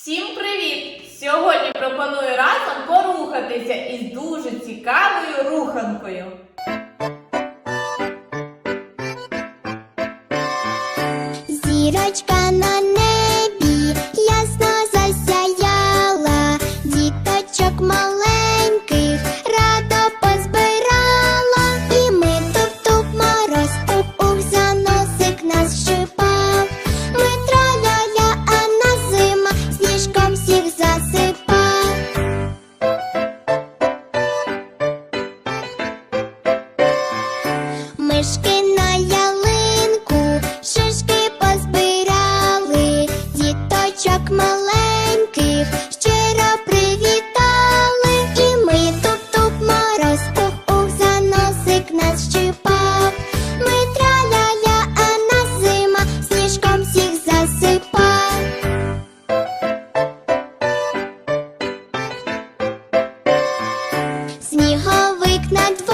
Всім привіт! Сьогодні пропоную разом порухатися із дуже цікавою руханкою. Зірочка на Шишки на ялинку, шишки позбирали, діточок маленьких щиро привітали, і ми туп-туп мороз, ух-ух, за носик нас щипав. Ми траляля, а на зима сніжком всіх засипав. Сніговик над